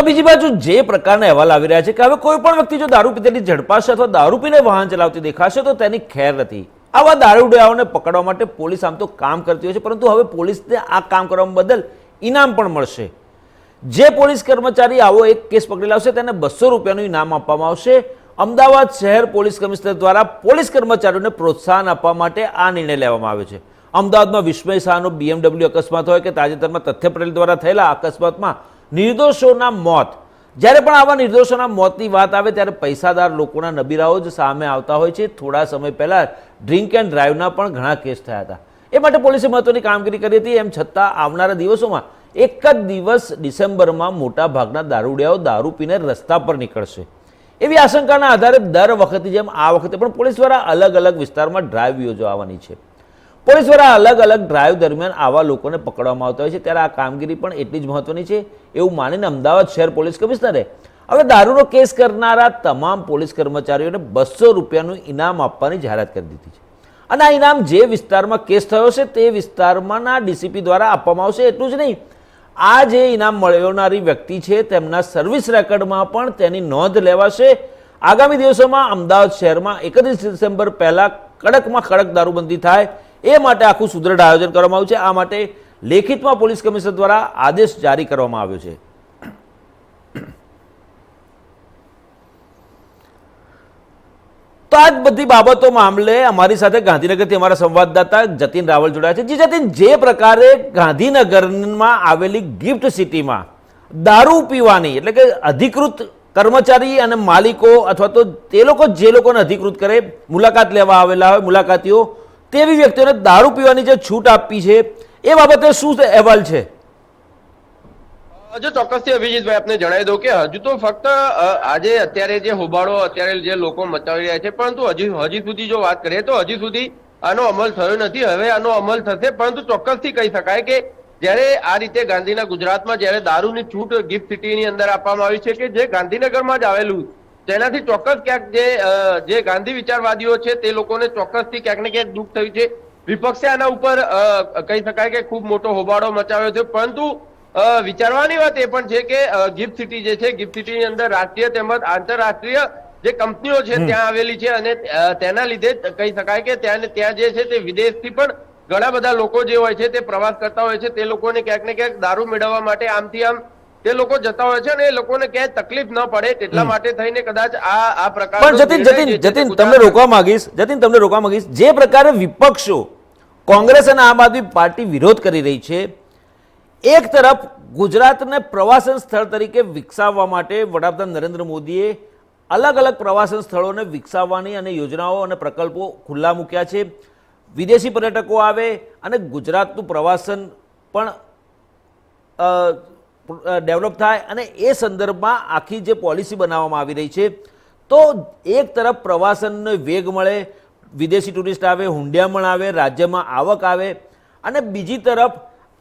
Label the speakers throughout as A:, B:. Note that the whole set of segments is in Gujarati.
A: તો બીજી બાજુ જે પ્રકારના અહેવાલ આવી રહ્યા છે કે હવે કોઈ પણ વ્યક્તિ જો દારૂ પીતેલી ઝડપાશે અથવા દારૂ પીને વાહન ચલાવતી દેખાશે, તો તેની ખેર નથી. આવા દારૂડિયાઓને પકડવા માટે પોલીસ આમ તો કામ કરતી હોય છે, પરંતુ હવે પોલીસને આ કામ કરવા બદલ ઇનામ પણ મળશે. જે પોલીસ કર્મચારી આવો એક કેસ પકડી લાવશે, તેને બસો રૂપિયાનું ઇનામ આપવામાં આવશે. અમદાવાદ શહેર પોલીસ કમિશનર દ્વારા પોલીસ કર્મચારીઓને પ્રોત્સાહન આપવા માટે આ નિર્ણય લેવામાં આવ્યો છે. અમદાવાદમાં વિસ્મય શાહનો બીએમડબલ્યુ અકસ્માત હોય કે તાજેતરમાં તથ્ય પટેલ દ્વારા થયેલા અકસ્માતમાં નિર્દોષોના મોત. જ્યારે પણ આવા નિર્દોષોના મોતની વાત આવે, ત્યારે પૈસાદાર લોકોના નબીરાઓ જ સામે આવતા હોય છે. થોડા સમય પહેલાં ડ્રિંક એન્ડ ડ્રાઈવના પણ ઘણા કેસ થયા હતા. એ માટે પોલીસે મહત્વની કામગીરી કરી હતી. એમ છતાં આવનારા દિવસોમાં એક જ દિવસ ડિસેમ્બરમાં મોટા ભાગના દારૂડિયાઓ દારૂ પીને રસ્તા પર નીકળશે. એવી આશંકાના આધારે દર વખતે જેમ આ વખતે પણ પોલીસ દ્વારા અલગ અલગ વિસ્તારમાં ડ્રાઈવ યોજવાની છે. પોલીસ દ્વારા અલગ અલગ ડ્રાઈવ દરમિયાન આવા લોકોને પકડવામાં આવતા હોય છે. ત્યારે આ કામગીરી પણ એટલી જ મહત્વની છે એવું માનીને અમદાવાદ શહેર પોલીસ કમિશનરે હવે દારૂનો કેસ કરનારા તમામ પોલીસ કર્મચારીઓને બસો રૂપિયાનું ઇનામ આપવાની જાહેરાત કરી દીધી છે. અને આ ઇનામ જે વિસ્તારમાં કેસ થયો છે તે વિસ્તારમાંના ડીસીપી દ્વારા આપવામાં આવશે એટલું જ નહીં. આ જે ઇનામ મળનારી વ્યક્તિ છે તેમના સર્વિસ રેકોર્ડમાં પણ તેની નોંધ લેવાશે. આગામી દિવસોમાં અમદાવાદ શહેરમાં એકત્રીસ ડિસેમ્બર પહેલાં કડકમાં કડક દારૂબંધી થાય. એ માટે આખું સુદૃઢ આયોજન કરવામાં આવ્યું છે. આ માટે લેખિતમાં પોલીસ કમિશનર દ્વારા આદેશ જારી કરવામાં આવ્યો છે. તો આ જ બધી બાબતો મામલે અમારી સાથે ગાંધીનગરથી અમારા સંવાદદાતા જતીન રાવલ જોડાયા છે. જી જતીન, જે પ્રકારે ગાંધીનગરમાં આવેલી ગિફ્ટ સિટીમાં દારૂ પીવાની એટલે કે અધિકૃત કર્મચારી અને માલિકો અથવા તો તે લોકો જે લોકોને અધિકૃત કરે, મુલાકાત લેવા આવેલા હોય, મુલાકાતીઓ તેવી વ્યક્તિઓને દારૂ પીવાની જે છૂટ આપી છે, એ બાબતે શું અહેવાલ છે?
B: હજુ ચોક્કસથી અભિજીતભાઈ, આપને જણાવી દઉં કે હજુ તો ફક્ત આજે અત્યારે જે હોબાળો, અત્યારે જે લોકો મચાવી રહ્યા છે, પરંતુ હજી હજી સુધી જો વાત કરીએ તો હજી સુધી આનો અમલ થયો નથી, હવે આનો અમલ થશે, પરંતુ ચોક્કસથી કહી શકાય કે જ્યારે આ રીતે ગાંધીના ગુજરાતમાં જ્યારે દારૂની છૂટ ગિફ્ટ સિટીની અંદર આપવામાં આવી છે કે જે ગાંધીનગરમાં જ આવેલું તેનાથી ચોક્કસ ક્યાંક જે જે ગાંધી વિચારવાદીઓ છે તે લોકોને ચોક્કસથી ક્યાંક ને ક્યાંક દુઃખ થયું છે. વિપક્ષે આના ઉપર કહી શકાય કે ખૂબ મોટો હોબાળો મચાવ્યો છે. પરંતુ વિચારવાની વાત એ પણ છે કે ગિફ્ટ સિટી જે છે ગિફ્ટ સિટીની અંદર રાષ્ટ્રીય તેમજ આંતરરાષ્ટ્રીય જે કંપનીઓ છે ત્યાં આવેલી છે અને તેના લીધે કહી શકાય કે ત્યાં ત્યાં જે છે તે વિદેશથી પણ ઘણા બધા લોકો જે હોય છે તે પ્રવાસ કરતા હોય છે. તે લોકોને ક્યાંક ને ક્યાંક દારૂ મેળવવા માટે આમથી આમ તે લોકો જતા હોય છે અને એ લોકોને ક્યાંય તકલીફ ન પડે એટલા માટે થઈને કદાચ આ આ પ્રકાર
A: પણ જતીન જતીન જતીન તમને રોકવા માંગીશ જતીન તમને રોકવા માંગીશ. જે પ્રકારે વિપક્ષો કોંગ્રેસ અને આમ આદમી પાર્ટી વિરોધ કરી રહી છે એક તરફ ગુજરાતને પ્રવાસન સ્થળ તરીકે વિકસાવવા માટે વડાપ્રધાન નરેન્દ્ર મોદીએ અલગ અલગ પ્રવાસન સ્થળોને વિકસાવવાની અને યોજનાઓ અને પ્રકલ્પો ખુલ્લા મૂક્યા છે. વિદેશી પર્યટકો આવે અને ગુજરાતનું પ્રવાસન પણ ડેવલપ થાય અને એ સંદર્ભમાં આખી જે પોલિસી બનાવવામાં આવી રહી છે, તો એક તરફ પ્રવાસનનો વેગ મળે, વિદેશી ટુરિસ્ટ આવે, હુંડિયામણ આવે, રાજ્યમાં આવક આવે, અને બીજી તરફ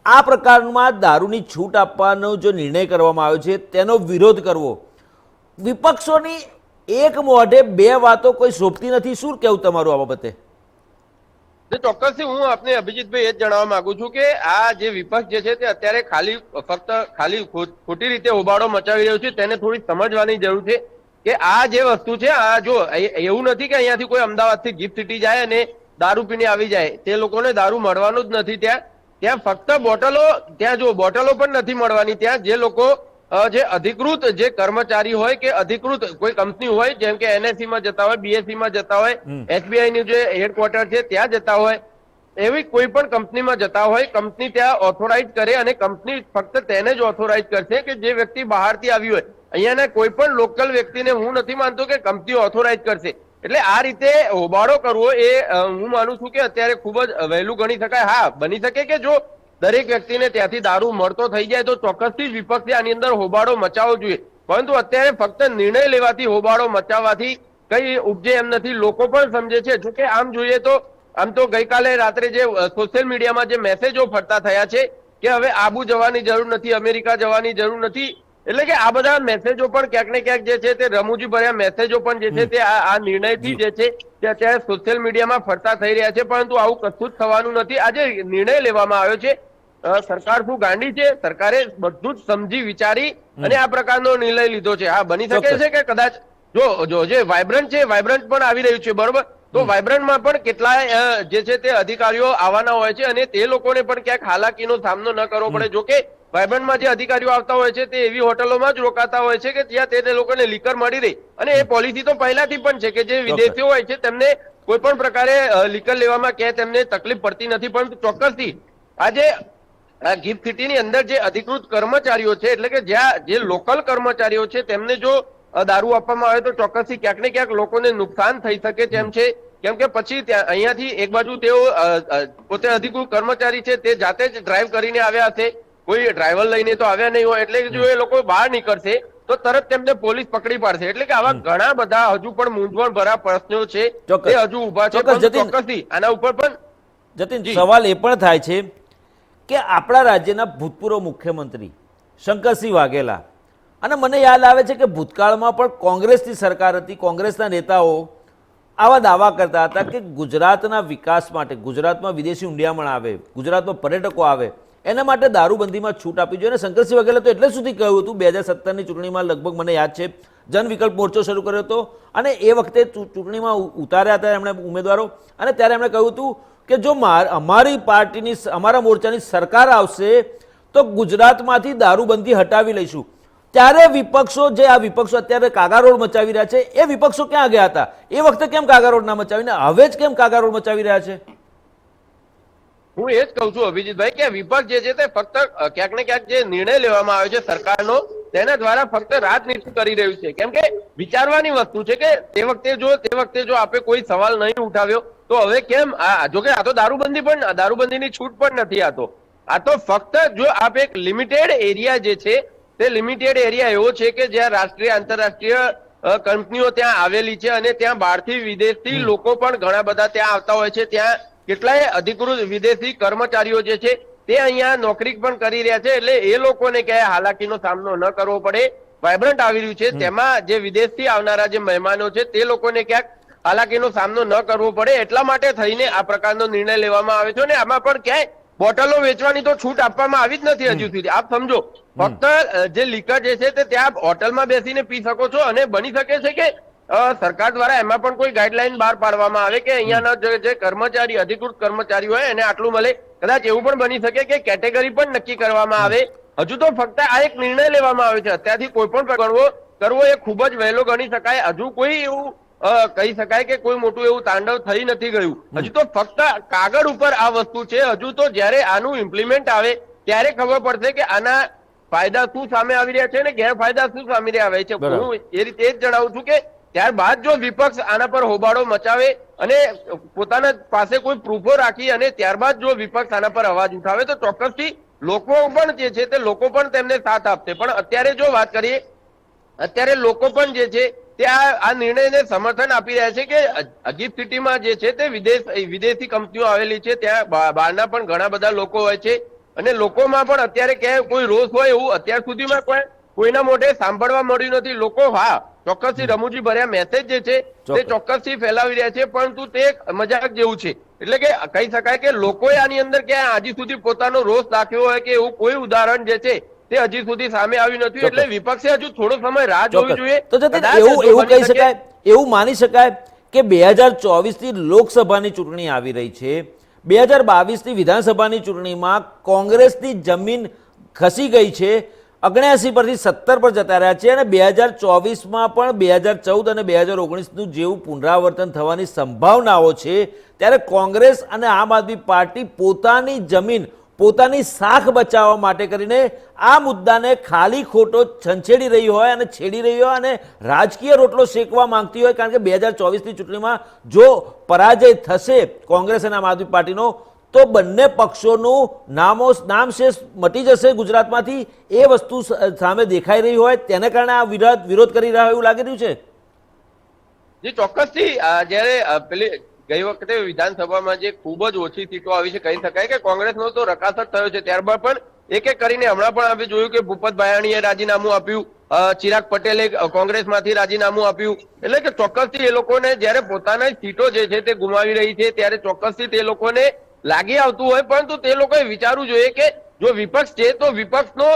A: આ પ્રકારમાં દારૂની છૂટ આપવાનો જો નિર્ણય કરવામાં આવ્યો છે, તેનો વિરોધ કરવો. વિપક્ષોની એક મોઢે બે વાતો કોઈ શોભતી નથી, શું કેવું તમારું આ બાબતે?
B: ચોક્કસથી હું આપને અભિજીતભાઈ એ જ જણાવવા માંગુ છું કે આ જે વિપક્ષ જે છે તે અત્યારે ખાલી, ફક્ત ખાલી ખોટી રીતે હોબાળો મચાવી રહ્યો છે, તેને થોડી સમજવાની જરૂર છે કે આ જે વસ્તુ છે, આ જો એવું નથી કે અહીંયાથી કોઈ અમદાવાદથી ગિફ્ટ સિટી જાય અને દારૂ પીને આવી જાય. તે લોકોને દારૂ મળવાનું જ નથી ત્યાં. ત્યાં ફક્ત બોટલો, ત્યાં જો બોટલો પણ નથી મળવાની, ત્યાં જે લોકો જે અધિકૃત જે કર્મચારી હોય કે અધિકૃત કોઈ કંપની હોય જેમ કે એનએસસી માં જતા હોય બીએસસી માં જતા હોય એસબીઆઈ નું જે હેડક્વાર્ટર છે ત્યાં જતા હોય એવી કોઈ પણ કંપનીમાં જતા હોય કંપની ત્યાં ઓથોરાઇઝ કરે અને કંપની ફક્ત તેને જ ઓથોરાઇઝ કરશે કે જે વ્યક્તિ બહારથી આવી હોય. અહીંયાના કોઈ પણ લોકલ વ્યક્તિને હું નથી માનતો કે કંપની ઓથોરાઇઝ કરશે. એટલે આ રીતે હોબાળો કરવો એ હું માનું છું કે અત્યારે ખૂબ જ વહેલું ગણી શકાય. હા બની શકે કે જો દરેક વ્યક્તિને ત્યાંથી દારૂ મળતો થઈ જાય તો ચોક્કસથી જ વિપક્ષે આની અંદર હોબાળો મચાવવો જોઈએ. પરંતુ અત્યારે ફક્ત નિર્ણય લેવાથી હોબાળો મચાવવાથી કઈ ઉપજે એમ નથી. લોકો પણ સમજે છે જો કે આમ જોઈએ તો આમ તો ગઈકાલે રાત્રે જે સોશિયલ મીડિયામાં જે મેસેજો ફરતા થયા છે કે હવે આબુ જવાની જરૂર નથી અમેરિકા જવાની જરૂર નથી એટલે કે આ બધા મેસેજો પણ ક્યાંક ને ક્યાંક જે છે તે રમૂજી ભર્યા મેસેજો પણ જે છે તે આ નિર્ણયથી જે. છે તે અત્યારે સોશિયલ મીડિયામાં ફરતા થઈ રહ્યા છે પરંતુ આવું કશું જ થવાનું નથી. આજે નિર્ણય લેવામાં આવ્યો છે સરકાર શું ગાંડી છે? સરકારે બધું જ સમજી વિચારી અને આ પ્રકારનો નિર્ણય લીધો છે. હા બની શકે છે કે કદાચ? જો જો જે વાયબ્રન્ટ છે વાયબ્રન્ટ પણ આવી રહ્યું છે બરોબર? તો વાયબ્રન્ટમાં પણ કેટલાય જે છે તે અધિકારીઓ આવવાના હોય છે અને તે લોકોને પણ ક્યાંક હાલાકીનો સામનો ન કરવો પડે. જો કે વાઇબ્રન્ટમાં જે અધિકારીઓ આવતા હોય છે તે એવી હોટલોમાં જ રોકાતા હોય છે કે ત્યાં તે લોકોને લીકર મળી રહી. અને એ પોલિસી તો પહેલાથી પણ છે કે જે વિદેશીઓ હોય છે તેમને કોઈ પણ પ્રકારે લીકર લેવામાં ક્યાંય તેમને તકલીફ પડતી નથી. પણ ચોક્કસથી આજે ગિફ્ટ સિટીની અંદર જે અધિકૃત કર્મચારીઓ છે એટલે કે જ્યાં જે લોકલ કર્મચારીઓ છે તેમને જો દારૂ આપવામાં આવે તો ચોક્કસથી ક્યાંક ને ક્યાંક લોકોને નુકસાન થઈ શકે તેમ છે. કેમ કે પછી ત્યાં અહીંયાથી એક બાજુ તેઓ પોતે અધિકૃત કર્મચારી છે તે જાતે જ ડ્રાઈવ કરીને આવ્યા હશે. કોઈ ડ્રાઈવર લઈને તો આવ્યા નહીં હોય એટલે જો એ લોકો બહાર નીકળશે તો તરત તેમને પોલીસ પકડી પાડશે. એટલે કે આવા ઘણા બધા હજુ પણ મૂંઝવણ ભરા પ્રશ્નો છે. તે હજુ ઊભા છે. ચોક્કસથી આના ઉપર પણ
A: જતીન સવાલ એ પણ થાય છે કે આપણા રાજ્યના ભૂતપૂર્વ મુખ્યમંત્રી શંકરસિંહ વાઘેલા. અને મને યાદ આવે છે કે ભૂતકાળમાં પણ કોંગ્રેસની સરકાર હતી, કોંગ્રેસના નેતાઓ આવા દાવા કરતા હતા કે ગુજરાતના વિકાસ માટે, ગુજરાતમાં વિદેશી ઊંડિયામણ આવે, ગુજરાતમાં પર્યટકો આવે, એના માટે દારૂબંધીમાં છૂટ આપી જોઈએ. અને શંકરસિંહ વાઘેલા તો એટલે સુધી કહ્યું હતું, બે હજાર સત્તરની ચૂંટણીમાં લગભગ મને યાદ છે જન વિકલ્પ મોરચો શરૂ કર્યો હતો અને એ વખતે ચૂંટણીમાં ઉતાર્યા હતા એમણે ઉમેદવારો. અને ત્યારે એમણે કહ્યું હતું કે જો માર, અમારી પાર્ટીની અમારા મોરચાની સરકાર આવશે, તો ગુજરાતમાંથી દારૂબંધી હટાવી લઈશું. ત્યારે વિપક્ષો જે આ વિપક્ષો અત્યારે કાગારોડ મચાવી રહ્યા છે, એ વિપક્ષો ક્યાં ગયા હતા? એ વખતે કેમ કાગારોડ ના મચાવીને? હવે જ કેમ કાગારોડ મચાવી રહ્યા છે?
B: હું એ જ કહું છું, અભિજીતભાઈ, કે વિપક્ષ જે છે તે ફક્ત ક્યાંક ને ક્યાંક જે નિર્ણય લેવામાં આવે છે સરકારનો, તેના દ્વારા ફક્ત રાજનીતિ કરી રહ્યું છે. કેમ કે વિચારવાની વસ્તુ છે કે તે વખતે જો, તે વખતે જો આપે કોઈ સવાલ નહીં ઉઠાવ્યો તો હવે કેમ? આ જોકે આ તો દારૂબંધી પણ દારૂબંધીની છૂટ પણ નથી આ તો. આ તો ફક્ત જો આપ એક લિમિટેડ એરિયા જે છે તે લિમિટેડ એરિયા એવો છે કે જ્યાં રાષ્ટ્રીય આંતરરાષ્ટ્રીય કંપનીઓ ત્યાં આવેલી છે અને ત્યાં બહારથી વિદેશથી લોકો પણ ઘણા બધા ત્યાં આવતા હોય છે. ત્યાં કેટલાય અધિકૃત વિદેશી કર્મચારીઓ જે છે તે અહીંયા નોકરી પણ કરી રહ્યા છે. એટલે એ લોકોને ક્યાંય હાલાકીનો સામનો ન કરવો પડે. વાઇબ્રન્ટ આવી રહ્યું છે. તેમાં જે વિદેશથી આવનારા જે મહેમાનો છે તે લોકોને ક્યાંક હાલાકીનો સામનો ન કરવો પડે એટલા માટે થઈને આ પ્રકારનો નિર્ણય લેવામાં આવે છે. અને આમાં પણ ક્યાંય બોટલો વેચવાની તો છૂટ આપવામાં આવી જ નથી હજુ સુધી. આપ સમજો ફક્ત જે લીકર જે છે તે ત્યાં હોટલમાં બેસીને પી શકો છો અને બની શકે છે કે સરકાર દ્વારા એમાં પણ કોઈ ગાઈડલાઈન બહાર પાડવામાં આવે કે અહીંયાના જે- કર્મચારી અધિકૃત કર્મચારી હોય એને આટલું મળે. કદાચ એવું પણ બની શકે કે કેટેગરી પણ નક્કી કરવામાં આવે. હજુ તો ફક્ત આ એક નિર્ણય લેવામાં આવે છે. અત્યારથી કોઈ પણ કરવો કરવો એ ખૂબ જ વહેલો ગણી શકાય. હજુ કોઈ એવું કહી શકાય કે કોઈ મોટું એવું તાંડવ થઈ નથી ગયું. હજુ તો ફક્ત કાગળ ઉપર આ વસ્તુ છે. હજુ તો જ્યારે આનું ઇમ્પ્લિમેન્ટ આવે ત્યારે ખબર પડશે કે આના ફાયદા શું સામે આવી રહ્યા છે અને ગેરફાયદા શું સામે આવે છે. હું એ રીતે જ જણાવું છું કે ત્યારબાદ જો વિપક્ષ આના પર હોબાળો મચાવે અને પોતાના પાસે કોઈ પ્રૂફો રાખી અને ત્યારબાદ જો વિપક્ષ આના પર અવાજ ઉઠાવે તો ચોક્કસથી લોકો પણ જે છે તે લોકો પણ તેમને સાથ આપશે. પણ અત્યારે જો વાત કરીએ અત્યારે લોકો પણ જે છે તે આ નિર્ણયને સમર્થન આપી રહ્યા છે કે અગીબ સિટીમાં જે છે તે વિદેશ વિદેશી કંપનીઓ આવેલી છે ત્યાં બહારના પણ ઘણા બધા લોકો હોય છે અને લોકોમાં પણ અત્યારે ક્યાંય કોઈ રોષ હોય એવું અત્યાર સુધીમાં કોઈ કોઈના મોઢે સાંભળવા મળ્યું નથી. લોકો હા ચોક્કસથી રમૂજી ભર્યા મેસેજ જે છે તે
A: ચોક્કસ.
B: ચોક્કસથી ફેલાવી રહ્યા છે પરંતુ તે મજાક જેવું છે. એટલે કે કહી શકાય કે લોકોએ આની અંદર ક્યાંય હજી સુધી પોતાનો રોષ દાખવ્યો હોય કે એવું કોઈ ઉદાહરણ જે છે તે હજી સુધી સામે આવ્યું નથી એટલે વિપક્ષે હજુ થોડો સમય રાહ જોવી જોઈએ.
A: તો એવું એવું કહી શકાય એવું માની શકાય કે બે હજાર ચોવીસથી લોકસભાની ચૂંટણી આવી રહી છે. બે હજાર બાવીસની વિધાનસભાની ચૂંટણીમાં કોંગ્રેસની જમીન ખસી ગઈ છે. અગણ્યાસી પરથી સત્તર પર જતા રહ્યા છે અને બે હજાર ચોવીસમાં પણ બે હજાર ચૌદ અને બે હજાર ઓગણીસનું જેવું પુનરાવર્તન થવાની સંભાવનાઓ છે. ત્યારે કોંગ્રેસ અને આમ આદમી પાર્ટી પોતાની જમીન પોતાની શાખ બચાવવા માટે કરીને આ મુદ્દાને ખાલી ખોટો છંછેડી રહી હોય અને છેડી રહી હોય અને રાજકીય રોટલો શેકવા માંગતી હોય, કારણ કે બે હજાર ચોવીસની ચૂંટણીમાં જો પરાજય થશે કોંગ્રેસ અને આમ આદમી પાર્ટીનો, તો બંને પક્ષોનું નામો, નામશેષ મટી જશે ગુજરાતમાંથી. એ વસ્તુ સામે દેખાઈ રહી હોય, તેને કારણે આ વિરોધ વિરોધ કરી રહ્યા હોય એવું લાગી રહ્યું છે?
B: જી, ચોક્કસથી જ્યારે પેલી ગઈ વખતે વિધાનસભામાં જે ખૂબ જ ઓછી સીટો આવી છે કહી શકાય કે કોંગ્રેસનો તો રકાસટ થયો છે. ત્યારબાદ પણ એક એક કરીને હમણાં પણ આપણે જોયું કે ભૂપત ભાયાણીએ રાજીનામું આપ્યું. ચિરાગ પટેલે કોંગ્રેસમાંથી રાજીનામું આપ્યું. એટલે કે ચોક્કસથી એ લોકોને જ્યારે પોતાના સીટો જે છે તે ગુમાવી રહી છે, ત્યારે ચોક્કસથી તે લોકોને લાગી આવતું હોય, પરંતુ તે લોકોએ વિચારવું જોઈએ કે જો વિપક્ષ છે તો વિપક્ષનો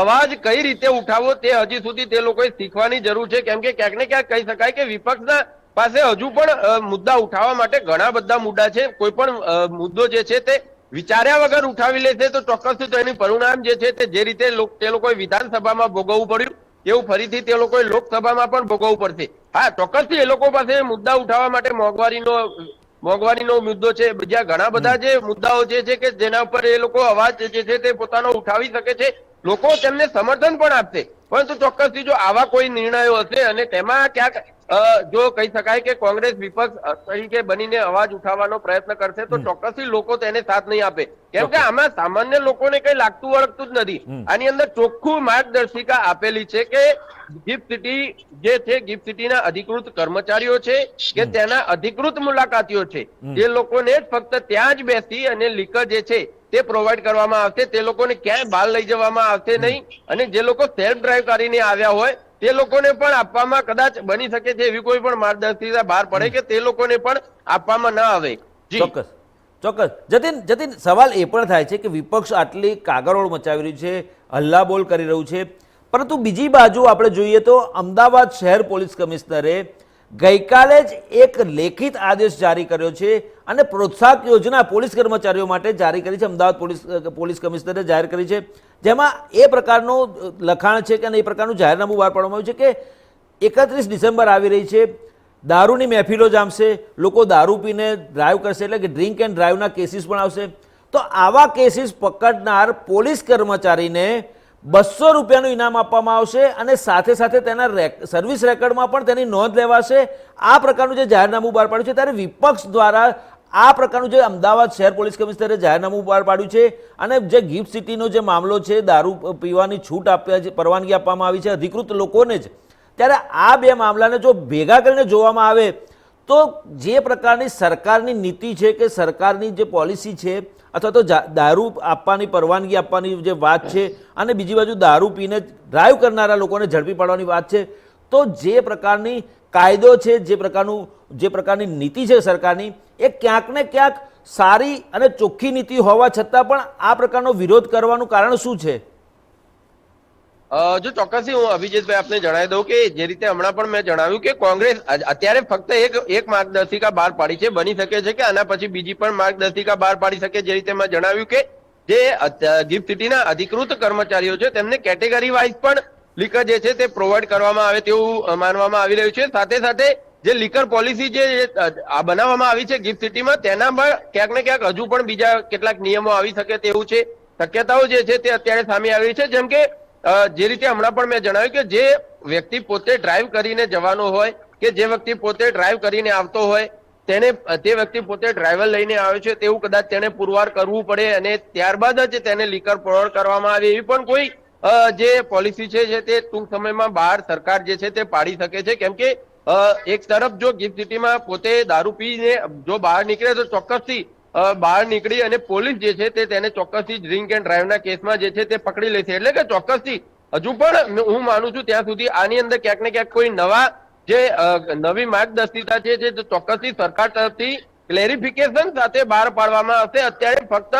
B: અવાજ કઈ રીતે ઉઠાવવો તે હજી સુધી તે લોકોએ શીખવાની જરૂર છે. કેમ કે ક્યાંક ને ક્યાંક કહી શકાય કે વિપક્ષના પાસે હજુ પણ મુદ્દા ઉઠાવવા માટે ઘણા બધા મુદ્દા છે. કોઈ પણ મુદ્દો જે છે તે વિચાર્યા વગર ઉઠાવી લેશે તો ચોક્કસથી તો એનું પરિણામ જે છે તે જે રીતે તે લોકોએ વિધાનસભામાં ભોગવવું પડ્યું, એવું ફરીથી તે લોકોએ લોકસભામાં પણ ભોગવવું પડશે. હા, ચોક્કસથી એ લોકો પાસે મુદ્દા ઉઠાવવા માટે મોંઘવારીનો મોંઘવારીનો મુદ્દો છે. બીજા ઘણા બધા જે મુદ્દાઓ જે છે કે જેના ઉપર એ લોકો અવાજ જે છે તે પોતાનો ઉઠાવી શકે છે. લોકો તેમને સમર્થન પણ આપશે. પરંતુ ચોક્કસથી જો આવા કોઈ નિર્ણયો હશે અને તેમાં ક્યાંક જો કહી શકાય કે કોંગ્રેસ વિપક્ષ તરીકે બનીને અવાજ ઉઠાવવાનો પ્રયત્ન કરશે તો ચોક્કસથી લોકો તેને સાથ નહીં આપે. કેમ કે આમાં સામાન્ય લોકોને કઈ લાગતું વળગતું જ નથી. આની અંદર ચોખ્ખું માર્ગદર્શિકા આપેલી છે કે ગિફ્ટ સિટી જે છે ગિફ્ટ સિટીના અધિકૃત કર્મચારીઓ છે કે તેના અધિકૃત મુલાકાતીઓ છે. જે લોકોને જ ફક્ત ત્યાં જ બેસી અને લીકર જે છે તે પ્રોવાઈડ કરવામાં આવશે. તે લોકોને ક્યાંય બહાર લઈ જવામાં આવશે નહીં. અને જે લોકો સેલ્ફ ડ્રાઈવ કરીને આવ્યા હોય તે લોકોને પણ આપવામાં કદાચ બની શકે છે એવી કોઈ પણ માર્ગદર્શિકા બહાર પડે કે તે લોકોને પણ આપવામાં ન આવે.
A: ચોક્કસ. ચોક્કસ. જતીન જતીન, સવાલ એ પણ થાય છે કે વિપક્ષ આટલી કાગરોળ મચાવી રહ્યું છે, હલ્લાબોલ કરી રહ્યું છે. પરંતુ બીજી બાજુ આપણે જોઈએ તો અમદાવાદ શહેર પોલીસ કમિશનરે ગઈકાલે જ એક લેખિત આદેશ જારી કર્યો છે અને પ્રોત્સાહક યોજના પોલીસ કર્મચારીઓ માટે જારી કરી છે. અમદાવાદ પોલીસ પોલીસ કમિશનરે જાહેર કરી છે. જેમાં એ પ્રકારનું લખાણ છે કે અને એ પ્રકારનું જાહેરનામું બહાર પાડવામાં આવ્યું છે કે એકત્રીસ ડિસેમ્બર આવી રહી છે. દારૂની મહેફિલો જામશે. લોકો દારૂ પીને ડ્રાઈવ કરશે એટલે કે ડ્રિંક એન્ડ ડ્રાઈવના કેસીસ પણ આવશે. તો આવા કેસીસ પકડનાર પોલીસ કર્મચારીને બસો રૂપિયાનું ઇનામ આપવામાં આવશે અને સાથે સાથે તેના સર્વિસ રેકર્ડમાં પણ તેની નોંધ લેવાશે. આ પ્રકારનું જે જાહેરનામું બહાર પાડ્યું છે, ત્યારે વિપક્ષ દ્વારા આ પ્રકારનું જે અમદાવાદ શહેર પોલીસ કમિશનરે જાહેરનામું બહાર પાડ્યું છે અને જે ગિફ્ટ સિટીનો જે મામલો છે, દારૂ પીવાની છૂટ આપ્યા પરવાનગી આપવામાં આવી છે, અધિકૃત લોકોને જ. ત્યારે આ બે મામલાને જો ભેગા કરીને જોવામાં આવે તો જે પ્રકારની સરકારની નીતિ છે કે સરકારની જે પોલિસી છે, અથવા તો દારૂ આપવાની, પરવાનગી આપવાની જે વાત છે, અને બીજી બાજુ દારૂ પીને ડ્રાઈવ કરનારા લોકોને ઝડપી પાડવાની વાત છે, તો જે પ્રકારની કાયદો છે, જે પ્રકારનું, જે પ્રકારની નીતિ છે સરકારની, એ ક્યાંક ને ક્યાંક સારી અને ચોખ્ખી નીતિ હોવા છતાં પણ આ પ્રકારનો વિરોધ કરવાનું કારણ શું છે?
B: જો ચોક્કસથી હું અભિજીતભાઈ આપને જણાવી દઉં કે જે રીતે હમણાં પણ મેં જણાવ્યું કે કોંગ્રેસ અત્યારે ફક્ત એક એક માર્ગદર્શિકા બહાર પાડી છે, બની શકે છે કે આના પછી બીજી પણ માર્ગદર્શિકા બહાર પાડી શકે જે રીતે મેં જણાવ્યું કે જે ગિફ્ટ સિટીના અધિકૃત કર્મચારીઓ છે, તેમને કેટેગરી વાઇઝ પણ લીકર જે છે તે પ્રોવાઈડ કરવામાં આવે તેવું માનવામાં આવી રહ્યું છે. સાથે સાથે જે લીકર પોલિસી જે આ બનાવવામાં આવી છે ગિફ્ટ સિટીમાં, તેના પર ક્યાંક ને ક્યાંક હજુ પણ બીજા કેટલાક નિયમો આવી શકે તેવું છે. શક્યતાઓ જે છે તે અત્યારે સામે આવી છે, જેમ કે જે રીતે હમણાં પણ મેં જણાવ્યું કે જે વ્યક્તિ પોતે ડ્રાઈવ કરીને જવાનો હોય કે જે વ્યક્તિ પોતે ડ્રાઈવ કરીને આવતો હોય, તેને તે વ્યક્તિ પોતે ડ્રાઈવર લઈને આવે છે તેવું કદાચ તેને પુરવાર કરવું પડે અને ત્યારબાદ જ તેને લીકર પુરવાર કરવામાં આવે એવી પણ કોઈ જે પોલિસી છે, જે તે ટૂંક સમયમાં બહાર સરકાર જે છે તે પાડી શકે છે. કેમ કે એક તરફ જો ગિફ્ટ સિટીમાં પોતે દારૂ પીને જો બહાર નીકળે તો ચોક્કસથી બહાર નીકળી અને પોલીસ જે છે તે તેને ચોક્કસથી ડ્રિંક એન્ડ ડ્રાઈવના કેસમાં જે છે તે પકડી લેશે. એટલે કે ચોક્કસથી, હજુ પણ હું માનું છું ત્યાં સુધી આની અંદર ક્યાંક ને ક્યાંક કોઈ નવા જે નવી માર્ગદર્શિકા છે જે ચોક્કસથી સરકાર તરફથી ક્લેરિફિકેશન સાથે બહાર પાડવામાં આવશે. અત્યારે ફક્ત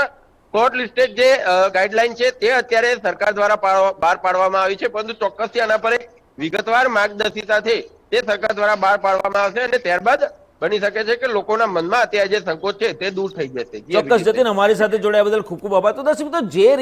B: કોર્ટ લિસ્ટેડ જે ગાઈડલાઈન છે તે અત્યારે સરકાર દ્વારા બહાર પાડવામાં આવી છે. પરંતુ ચોક્કસથી આના પર વિગતવાર માર્ગદર્શિકા છે તે સરકાર દ્વારા બહાર પાડવામાં આવશે અને ત્યારબાદ બની શકે છે કે લોકોના મનમાં અત્યારે જે સંકોચ છે તે દૂર થઈ જશે.
A: ચોક્કસ જતીન અમારી સાથે જોડાયા બદલ ખૂબ ખૂબ આભાર. તો દર્શક મિત્રો જે રીતે